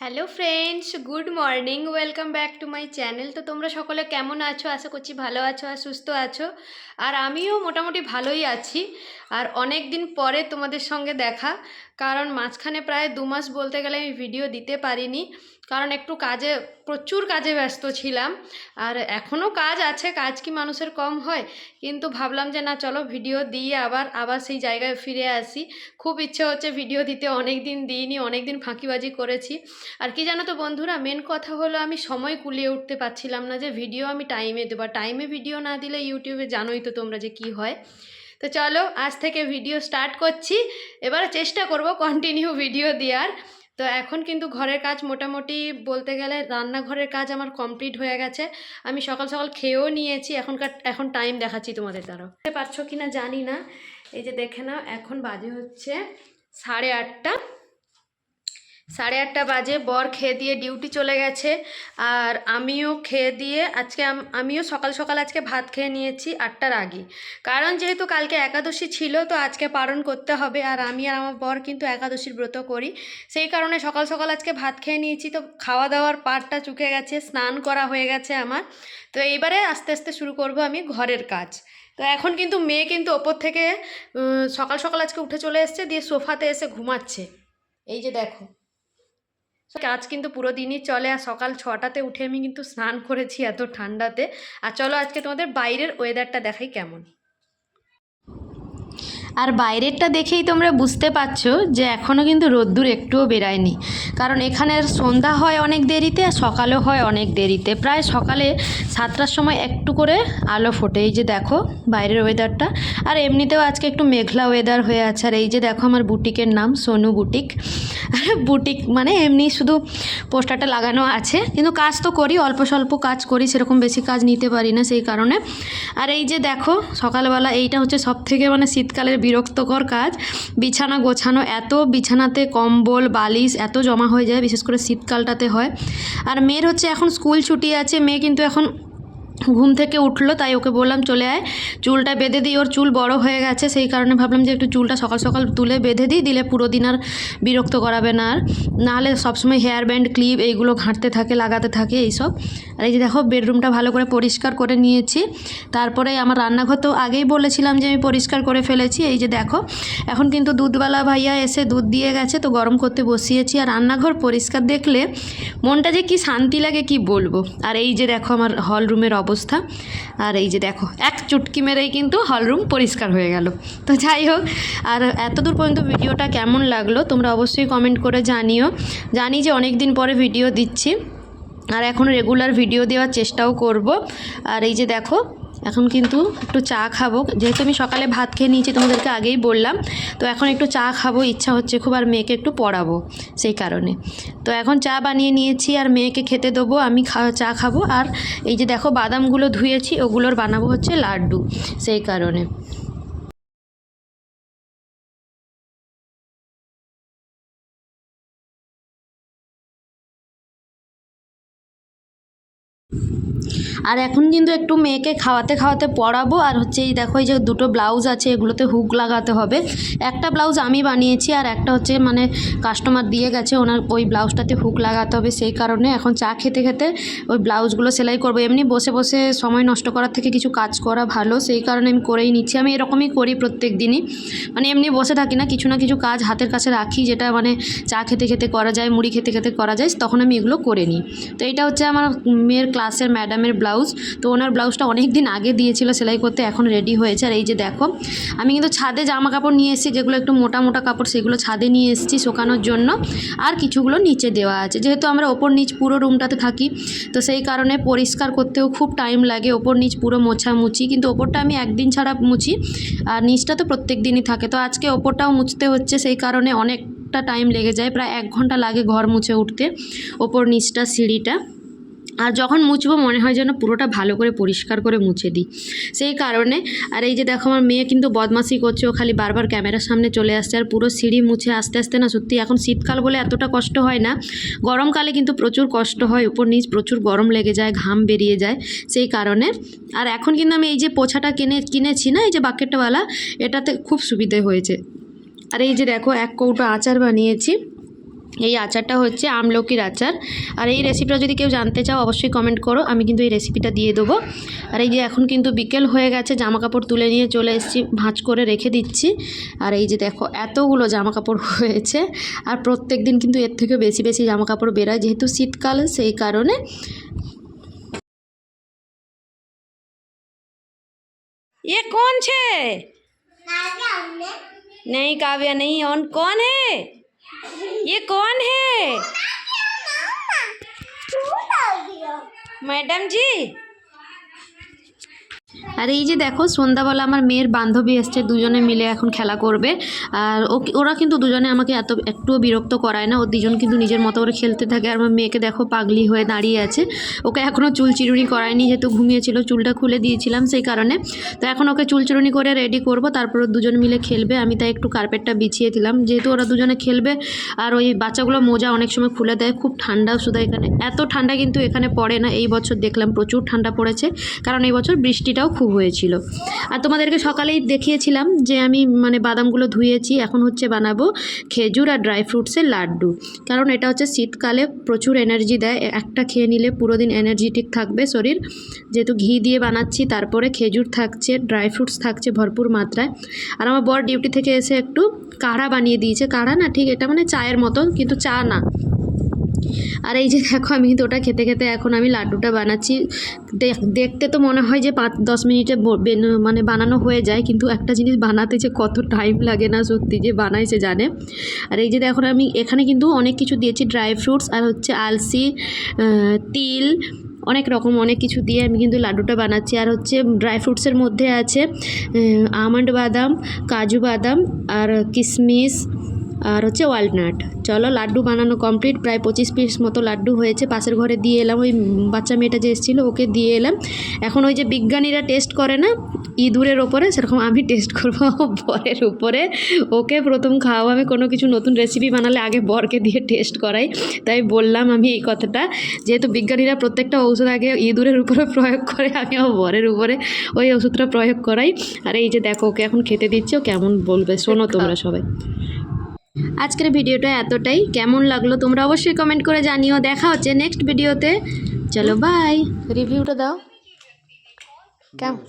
Hello friends good morning welcome back to my channel তো তোমরা সকলে কেমন আছো? আশা করছি ভালো আছো আর সুস্থ আছো। আর আমিও মোটামুটি ভালোই আছি। আর অনেক দিন পরে তোমাদের সঙ্গে দেখা। কারণ মাঝখানে প্রায় দু মাস বলতে গেলে আমি ভিডিও দিতে পারিনি। কারণ একটু কাজে, প্রচুর কাজে ব্যস্ত ছিলাম। আর এখনও কাজ আছে, কাজ কি মানুষের কম হয়? কিন্তু ভাবলাম যে না, চলো ভিডিও দিয়ে আবার আবার সেই জায়গায় ফিরে আসি। খুব ইচ্ছে হচ্ছে ভিডিও দিতে। অনেক দিন দিইনি অনেক দিন ফাঁকিবাজি করেছি। আর কি জানো তো বন্ধুরা মেন কথা হলো আমি সময় কুলিয়ে উঠতে পারছিলাম না যে ভিডিও আমি টাইমে দেবো। টাইমে ভিডিও না দিলে ইউটিউবে জানোই তো তোমরা যে কি হয়। তো চলো, আজ থেকে ভিডিও স্টার্ট করছি। এবার চেষ্টা করব কন্টিনিউ ভিডিও দেওয়ার। তো এখন কিন্তু ঘরের কাজ মোটামুটি বলতে গেলে রান্নাঘরের কাজ আমার কমপ্লিট হয়ে গেছে। আমি সকাল সকাল খেয়েও নিয়েছি, এখনকার, এখন টাইম দেখাচ্ছি তোমাদের বুঝতে পারছ কি না জানি না। এই যে দেখে নাও, এখন বাজে হচ্ছে সাড়ে আটটা। সাড়ে আটটা বাজে, বর খেয়ে দিয়ে ডিউটি চলে গেছে। আর আমিও খেয়ে দিয়ে আজকে আমিও সকাল সকাল আজকে ভাত খেয়ে নিয়েছি আটটার আগে। কারণ যেহেতু কালকে একাদশী ছিল, তো আজকে পালন করতে হবে। আর আমি আর আমার বর কিন্তু একাদশীর ব্রত করি। সেই কারণে সকাল সকাল আজকে ভাত খেয়ে নিয়েছি। তো খাওয়া দাওয়ার পাটটা চুকে গেছে, স্নান করা হয়ে গেছে আমার। তো এইবারে আস্তে আস্তে শুরু করব আমি ঘরের কাজ। তো এখন কিন্তু মেয়ে কিন্তু ওপর থেকে সকাল সকাল আজকে উঠে চলে এসছে, দিয়ে সোফাতে এসে ঘুমাচ্ছে। এই যে দেখো। কাজ কিন্তু পুরো দিনই চলে আর সকাল ছটাতে উঠে আমি কিন্তু স্নান করেছি এত ঠান্ডাতে। আর চলো আজকে তোমাদের বাইরের ওয়েদারটা দেখাই কেমন। আর বাইরেরটা দেখেই তোমরা বুঝতে পারছ যে এখনও কিন্তু রোদ্দুর একটুও বেরায়নি। কারণ এখানের সন্ধ্যা হয় অনেক দেরিতে আর সকালেও হয় অনেক দেরিতে। প্রায় সকালে সাতটার সময় একটু করে আলো ফোটে। এই যে দেখো বাইরের ওয়েদারটা আর এমনিতেও আজকে একটু মেঘলা ওয়েদার হয়ে আছে। আর এই যে দেখো আমার বুটিকের নাম, সোনু বুটিক। বুটিক মানে এমনি শুধু পোস্টারটা লাগানো আছে। কিন্তু কাজ তো করি, অল্প স্বল্প কাজ করি, সেরকম বেশি কাজ নিতে পারি না সেই কারণে। আর এই যে দেখো, সকালবেলা এইটা হচ্ছে সব থেকে মানে শীতকালের বিরক্তকর কাজ। বিছানা গোছানো, এত বিছানাতে কম্বল, বালিশ, এত জমা হয়ে যায়, বিশেষ করে শীতকালটাতে হয়। আর মেয়ের হচ্ছে এখন স্কুল ছুটি আছে, মেয়ে কিন্তু এখন ঘুম থেকে উঠল, তাই ওকে বললাম, চলে আয়। চুলটা বেঁধে দিই, ওর চুল বড় হয়ে গেছে, সেই কারণে ভাবলাম যে একটু চুলটা সকাল সকাল তুলে বেঁধে দিই, দিলে পুরো দিন আর বিরক্ত করাবে না আর। নাহলে সবসময় হেয়ার ব্যান্ড, ক্লিপ এইগুলো ঘাঁটতে থাকে, লাগাতে থাকে, এইসব। আর এই যে দেখো, বেডরুমটা ভালো করে পরিষ্কার করে নিয়েছি। তারপরে আমার রান্নাঘর তো আগেই বলেছিলাম যে আমি পরিষ্কার করে ফেলেছি, এই যে দেখো, এখন কিন্তু দুধওয়ালা ভাইয়া এসে দুধ দিয়ে গেছে, তো গরম করতে বসিয়েছি। আর রান্নাঘর পরিষ্কার দেখলে মনটা যে কি শান্তি লাগে, কি বলব? আর এই যে দেখো, আমার হল রুমের অবস্থা। আর এই যে দেখো, এক চুটকি মেরেই কিন্তু হলরুম পরিষ্কার হয়ে গেল। তো যাই হোক, আর এতদূর পর্যন্ত ভিডিওটা কেমন লাগল তোমরা অবশ্যই কমেন্ট করে জানিও। জানি যে অনেক দিন পরে ভিডিও দিচ্ছি, আর এখন রেগুলার ভিডিও দেওয়ার চেষ্টাও করব। আর এই যে দেখো এখন কিন্তু একটু চা খাব। যেহেতু আমি সকালে ভাত খেয়ে নিয়েছি তোমাদেরকে আগেই বললাম, তো এখন একটু চা খাব, ইচ্ছা হচ্ছে খুব আর মেয়েকে একটু পড়াবো সেই কারণে। তো এখন চা বানিয়ে নিয়েছি আর মেয়েকে খেতে দেবো, আমি চা খাব। আর এই যে দেখো বাদামগুলো ধুয়েছি, ওগুলোর বানাবো হচ্ছে লাড্ডু সেই কারণে। আর এখন কিন্তু একটু মেয়েকে খাওয়াতে খাওয়াতে পড়াবো। আর হচ্ছে এই দেখো, এই যে দুটো ব্লাউজ আছে, এগুলোতে হুক লাগাতে হবে। একটা ব্লাউজ আমি বানিয়েছি আর একটা হচ্ছে মানে কাস্টমার দিয়ে গেছে, ওনার ওই ব্লাউজটাতে হুক লাগাতে হবে সেই কারণে। এখন চা খেতে খেতে ওই ব্লাউজগুলো সেলাই করব। এমনি বসে বসে সময় নষ্ট করার থেকে কিছু কাজ করা ভালো, সেই কারণে আমি করেই নিচ্ছি। আমি এরকমই করি প্রত্যেক দিনই। মানে এমনি বসে থাকি না, কিছু না কিছু কাজ হাতের কাছে রাখি, যেটা মানে চা খেতে খেতে করা যায়, মুড়ি খেতে খেতে করা যায়, তখন আমি এগুলো করে নিই। তো এটা হচ্ছে আমার মেয়ের ক্লাসের ম্যাডামের ব্লাউজ। তো ওনার ব্লাউজটা অনেক দিন আগে দিয়েছিল, সেলাই করতে এখন রেডি হয়েছে। আর এই যে দেখো, আমি কিন্তু ছাদে জামা কাপড় নিয়ে এসেছি, যেগুলো একটু মোটা মোটা কাপড়, সেগুলো ছাদে নিয়ে এসেছি শোকানোর জন্য। আর কিছুগুলো নিচে দেওয়া আছে। যেহেতু আমরা ওপর নিচ পুরো রুমটাতে থাকি, তো সেই কারণে পরিষ্কার করতেও খুব টাইম লাগে। ওপর নিচ পুরো মোছামুছি। কিন্তু ওপরটা আমি একদিন ছাড়া মুছি, আর নিচটা তো প্রত্যেক দিনই থাকে। তো আজকে ওপরটাও মুছতে হচ্ছে, সেই কারণে অনেকটা টাইম লেগে যায়। প্রায় এক ঘণ্টা লাগে ঘর মুছে উঠতে, ওপর নিচটা সিঁড়িটা। আর যখন মুছবো মনে হয় যেন পুরোটা ভালো করে পরিষ্কার করে মুছে দিই। সেই কারণে, আর এই যে দেখো আমার মেয়ে কিন্তু বদমাশি করছে, ও খালি বারবার ক্যামেরার সামনে চলে আসছে আর পুরো সিঁড়ি মুছে আস্তে আস্তে না সত্যি এখন শীতকাল বলে এতটা কষ্ট হয় না। গরমকালে কিন্তু প্রচুর কষ্ট হয়, উপর নিচ প্রচুর গরম লেগে যায়, ঘাম বেরিয়ে যায় সেই কারণে। আর এখন কিন্তু আমি এই যে পোছাটা কিনে, কিনেছি না, এই যে বাকেটওয়ালা, এটাতে খুব সুবিধে হয়েছে। আর এই যে দেখো এক কৌটো আচার বানিয়েছি। এই আচারটা হচ্ছে আমলকির আচার আর এই রেসিপিটা যদি কেউ জানতে চাও অবশ্যই কমেন্ট করো আমি কিন্তু এই রেসিপিটা দিয়ে দেবো আর এই যে এখন কিন্তু বিকেল হয়ে গেছে জামা কাপড় তুলে নিয়ে চলে এসেছি ভাঁজ করে রেখে দিচ্ছি আর এই যে দেখো এতগুলো জামা কাপড় হয়েছে আর প্রত্যেক দিন কিন্তু এর থেকে বেশি বেশি জামা কাপড় বেরোয় যেহেতু শীতকাল সেই কারণে ये कौन छे नहीं काव्या नहीं और कौन है ये कौन है? मैडम जी আর এই যে দেখো, সন্ধ্যাবেলা আমার মেয়ের বান্ধবী এসছে, দুজনে মিলে এখন খেলা করবে। আর ওরা কিন্তু দুজনে আমাকে এত, একটুও বিরক্ত করায় না। ও দুজন কিন্তু নিজের মতো করে খেলতে থাকে। আর আমার মেয়েকে দেখো পাগলি হয়ে দাঁড়িয়ে আছে। ওকে এখনও চুল চিরুনি করায়নি, যেহেতু ঘুমিয়েছিল, চুলটা খুলে দিয়েছিলাম সেই কারণে। তো এখন ওকে চুল চিরুনি করে রেডি করব। তারপর দুজন মিলে খেলবে। আমি তাই একটু কার্পেটটা বিছিয়ে দিলাম। যেহেতু ওরা দুজনে খেলবে, আর ওই বাচ্চাগুলো মোজা অনেক সময় খুলে দেয়। খুব ঠান্ডাও শুধু এখানে। এত ঠান্ডা কিন্তু এখানে পড়ে না। এই বছর দেখলাম প্রচুর ঠান্ডা পড়েছে। কারণ এই বছর বৃষ্টিটাও খুব হয়েছিল। আর তোমাদেরকে সকালেই দেখিয়েছিলাম যে আমি মানে বাদামগুলো ধুয়েছি, এখন হচ্ছে বানাবো খেজুর আর ড্রাই ফ্রুটসের লাড্ডু। কারণ এটা হচ্ছে শীতকালে প্রচুর এনার্জি দেয় একটা খেয়ে নিলে পুরো দিন এনার্জেটিক থাকবে শরীর। যেহেতু ঘি দিয়ে বানাচ্ছি, তারপরে খেজুর থাকছে ড্রাই ফ্রুটস থাকছে ভরপুর মাত্রায়। আর আমার বর ডিউটি থেকে এসে একটু কাড়া বানিয়ে দিয়েছে। কাড়া না ঠিক এটা মানে চায়ের মতো কিন্তু চা না। আর এই যে দেখো, আমি কিন্তু ওটা খেতে খেতে এখন আমি লাড্ডুটা বানাচ্ছি। দেখ- দেখতে তো মনে হয় যে পাঁচ, দশ মিনিটে মানে বানানো হয়ে যায়, কিন্তু একটা জিনিস বানাতে যে কত টাইম লাগে না সত্যি যে বানায় সে জানে। আর এই যে দেখো, আমি এখানে কিন্তু অনেক কিছু দিয়েছি ড্রাই ফ্রুটস আর হচ্ছে আলসি তিল, অনেক রকম অনেক কিছু দিয়ে আমি কিন্তু লাড্ডুটা বানাচ্ছি। আর হচ্ছে ড্রাই ফ্রুটসের মধ্যে আছে আমন্ড বাদাম, কাজু বাদাম আর কিশমিশ আর হচ্ছে ওয়ালনাট চলো লাড্ডু বানানো কমপ্লিট প্রায় পঁচিশ পিস মতো লাড্ডু হয়েছে। পাশের ঘরে দিয়ে এলাম। ওই বাচ্চা মেয়েটা যে এসেছিল ওকে দিয়ে এলাম। এখন ওই যে বিজ্ঞানীরা টেস্ট করে না ইঁদুরের ওপরে সেরকম আমি টেস্ট করব বরের উপরে। ওকে প্রথম খাওয়া আমি কোনো কিছু নতুন রেসিপি বানালে আগে বরকে দিয়ে টেস্ট করাই। তাই বললাম আমি এই কথাটা। যেহেতু বিজ্ঞানীরা প্রত্যেকটা ঔষধ আগে ইঁদুরের উপরে প্রয়োগ করে আমি আমার বরের উপরে ওই ওষুধটা প্রয়োগ করাই। আর এই যে দেখো ওকে এখন খেতে দিচ্ছে। ও কেমন বলবে? শোনো তোমরা সবাই। আজকের ভিডিওটা এতটাই। কেমন লাগল তোমরা অবশ্যই কমেন্ট করে জানিও। দেখা হচ্ছে নেক্সট ভিডিওতে চলো বাই রিভিউটা দাও। কেমন?